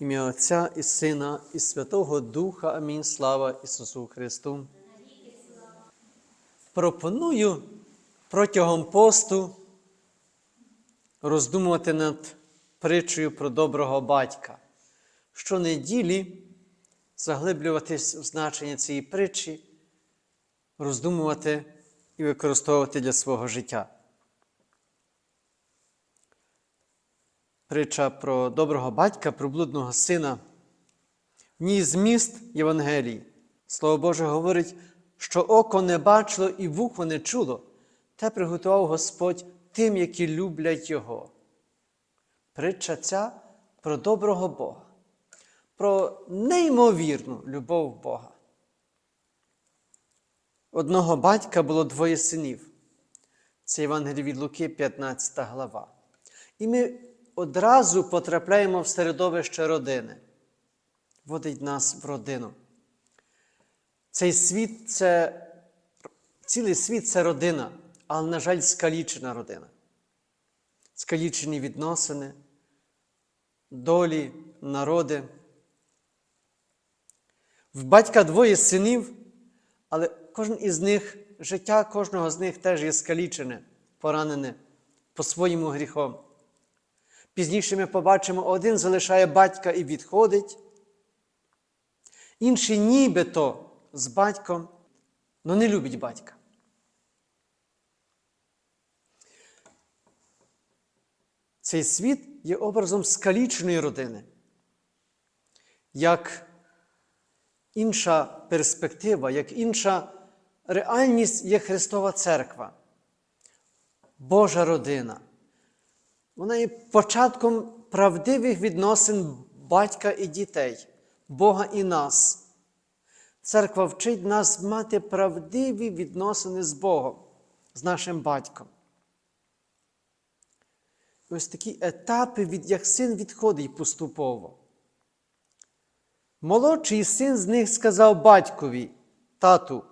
Ім'я Отця і Сина, і Святого Духа. Амінь. Слава Ісусу Христу. Пропоную протягом посту роздумувати над притчею про доброго батька. Щонеділі заглиблюватись в значення цієї притчі, роздумувати і використовувати для свого життя. Притча про доброго батька, про блудного сина. В ній зміст Євангелії. Слово Боже говорить, що око не бачило і вухо не чуло, те приготував Господь тим, які люблять Його. Притча ця про доброго Бога, про неймовірну любов Бога. Одного батька було двоє синів. Це Євангеліє від Луки, 15 глава. І ми одразу потрапляємо в середовище родини. Водить нас в родину. Цей світ це цілий світ це родина, але, на жаль, скалічена родина. Скалічені відносини, долі, народи. В батька двоє синів, але кожен із них, життя кожного з них теж є скалічене, поранене по-своєму гріхом. Пізніше ми побачимо, один залишає батька і відходить, інший нібито з батьком, але не любить батька. Цей світ є образом скаліченої родини. Як інша перспектива, як інша реальність є Христова Церква, Божа родина. Вона є початком правдивих відносин батька і дітей, Бога і нас. Церква вчить нас мати правдиві відносини з Богом, з нашим батьком. І ось такі етапи, від, як син відходить поступово. Молодший син з них сказав батькові, тату,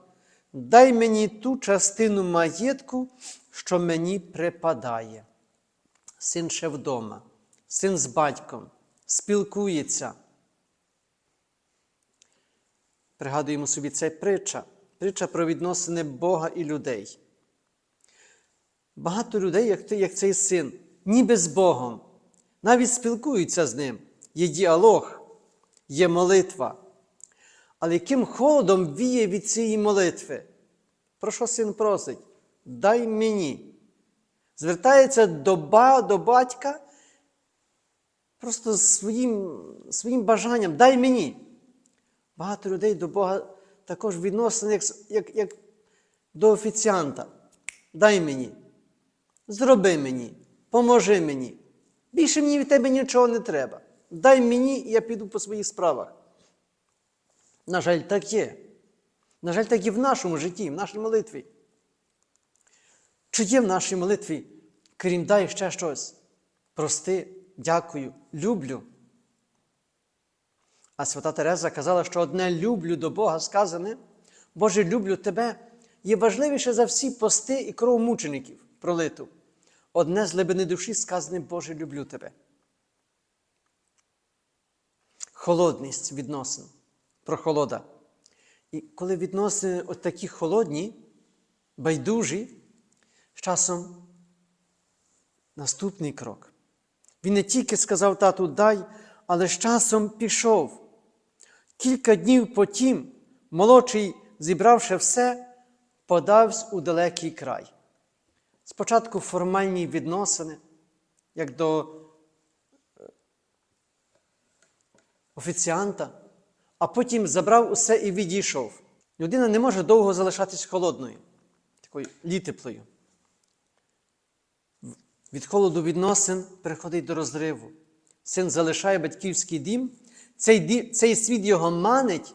дай мені ту частину маєтку, що мені припадає. Син ще вдома, син з батьком, спілкується. Пригадуємо собі це притча, притча про відносини Бога і людей. Багато людей, як ти, як цей син, ніби з Богом, навіть спілкуються з ним. Є діалог, є молитва. Але яким холодом віє від цієї молитви? Про що син просить? Дай мені. Звертається до ба, до батька просто своїм, своїм бажанням, дай мені. Багато людей до Бога також відносини, як, як, як до офіціанта. Дай мені, зроби мені, поможи мені. Більше мені від тебе нічого не треба. Дай мені, і я піду по своїх справах. На жаль, так є. На жаль, так і в нашому житті, в нашій молитві. Чи є в нашій молитві, крім дай ще щось? Прости, дякую, люблю. А свята Тереза казала, що одне люблю до Бога сказане, Боже, люблю тебе, є важливіше за всі пости і кров мучеників пролиту. Одне з глибини душі сказане, Боже, люблю тебе. Холодність відносин, прохолода. І коли відносини от такі холодні, байдужі, часом наступний крок. Він не тільки сказав тату дай, але з часом пішов. Кілька днів потім молодший, зібравши все, подався у далекий край. Спочатку формальні відносини, як до офіціанта, а потім забрав усе і відійшов. Людина не може довго залишатись холодною, такою літеплою. Від холоду відносин переходить до розриву. Син залишає батьківський дім, цей, дім, цей світ його манить,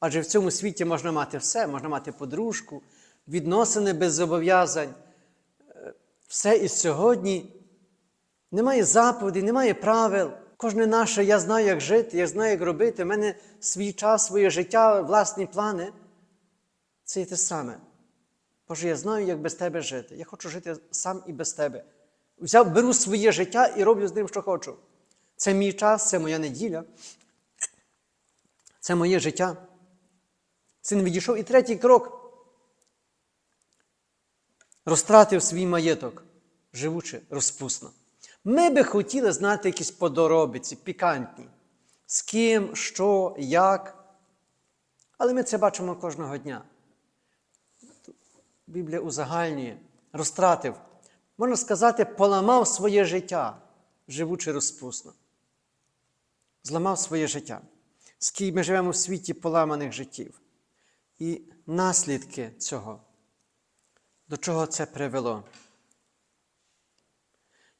адже в цьому світі можна мати все, можна мати подружку, відносини без зобов'язань. Все і сьогодні немає заповідей, немає правил. Кожне наше, я знаю, як жити, я знаю, як робити. У мене свій час, своє життя, власні плани. Це і те саме. Боже, я знаю, як без тебе жити. Я хочу жити сам і без тебе. Взяв, беру своє життя і роблю з ним, що хочу. Це мій час, це моя неділя, це моє життя. Син відійшов. І третій крок розтратив свій маєток, живучи розпусно. Ми би хотіли знати якісь подоробиці, пікантні, з ким, що, як. Але ми це бачимо кожного дня. Біблія узагальнює, розтратив, можна сказати, поламав своє життя, живучи розпусно. Зламав своє життя. Скільки ми живемо в світі поламаних життів. І наслідки цього. До чого це привело?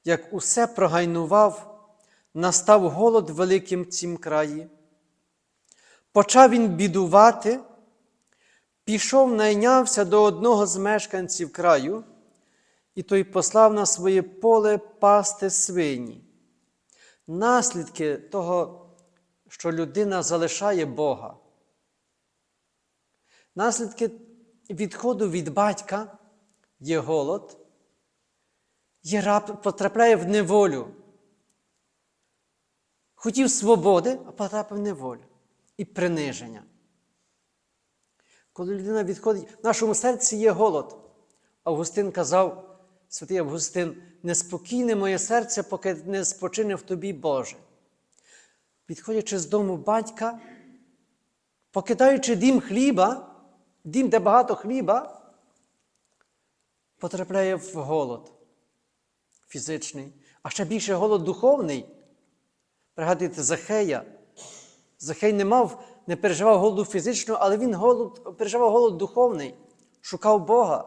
Як усе прогайнував, настав голод в цім краї. Почав він бідувати, пішов, найнявся до одного з мешканців краю, і той послав на своє поле пасти свині. Наслідки того, що людина залишає Бога. Наслідки відходу від батька є голод, є раб, потрапляє в неволю. Хотів свободи, а потрапив в неволю і приниження. Коли людина відходить, в нашому серці є голод. Августин казав, святий Августин, неспокійне моє серце, поки не спочине в тобі Боже. Відходячи з дому батька, покидаючи дім хліба, дім, де багато хліба, потрапляє в голод фізичний, а ще більше голод духовний. Пригадуйте, Захея. Захей не мав, не переживав голоду фізичного, але він голод, переживав голод духовний, шукав Бога.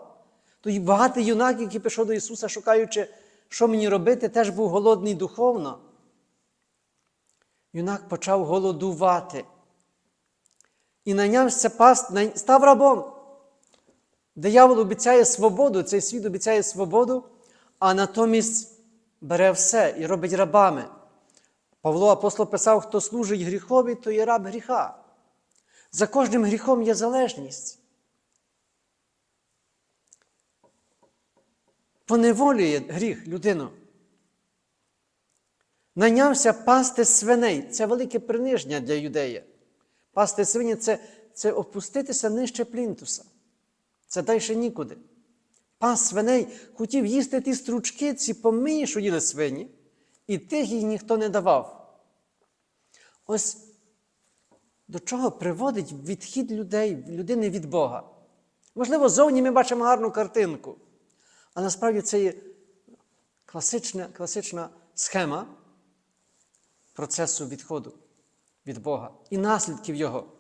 Той багатий юнак, який пішов до Ісуса, шукаючи, що мені робити, теж був голодний духовно. Юнак почав голодувати. І найнявся паст, став рабом. Диявол обіцяє свободу, цей світ обіцяє свободу, а натомість бере все і робить рабами. Павло апостол писав, хто служить гріхові, то є раб гріха. За кожним гріхом є залежність. Поневолює гріх людину. Найнявся пасти свиней. Це велике приниження для юдея. Пасти свині це, це опуститися нижче плінтуса. Це далі нікуди. Пас свиней хотів їсти ті стручки, ці помиї, що їли свині, і тих їй ніхто не давав. Ось до чого приводить відхід людей, людини від Бога. Можливо, зовні ми бачимо гарну картинку, а насправді це є класична, класична схема процесу відходу від Бога і наслідків Його.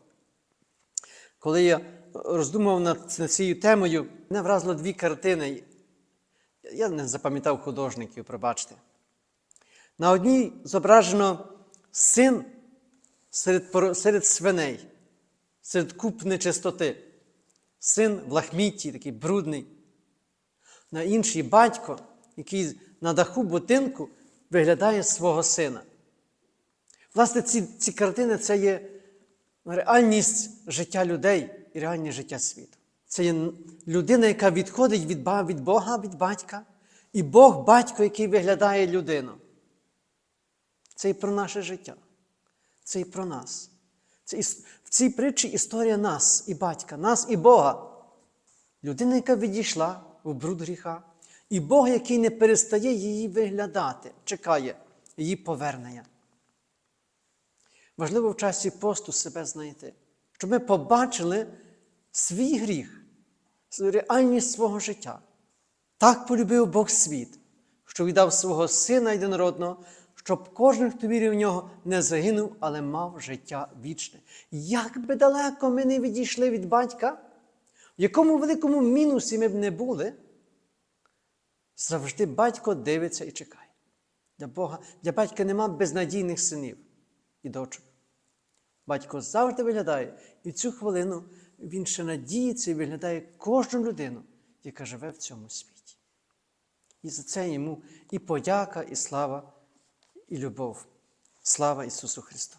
Коли я роздумував над цією темою, мене вразило дві картини. Я не запам'ятав художників, пробачте. На одній зображено син серед серед свиней, серед куп нечистоти. Син в лахмітті, такий брудний. На інший батько, який на даху будинку виглядає свого сина. Власне, ці ці картини це є реальність життя людей і реальність життя світу. Це є людина, яка відходить від від Бога, від батька, і Бог батько, який виглядає людину. Це і про наше життя. Це і про нас. Це В цій притчі історія нас і батька, нас і Бога. Людина, яка відійшла в бруд гріха, і Бог, який не перестає її виглядати, чекає її повернення. Важливо в часі посту себе знайти, щоб ми побачили свій гріх, реальність свого життя. Так полюбив Бог світ, що віддав свого Сина єдинородного, щоб кожен, хто вірив в нього, не загинув, але мав життя вічне. Як би далеко ми не відійшли від батька, в якому великому мінусі ми б не були, завжди батько дивиться і чекає. Для Бога, для батька нема безнадійних синів і дочок. Батько завжди виглядає, і в цю хвилину він ще надіється і виглядає кожну людину, яка живе в цьому світі. І за це йому і подяка, і слава, і любов. Слава Ісусу Христу!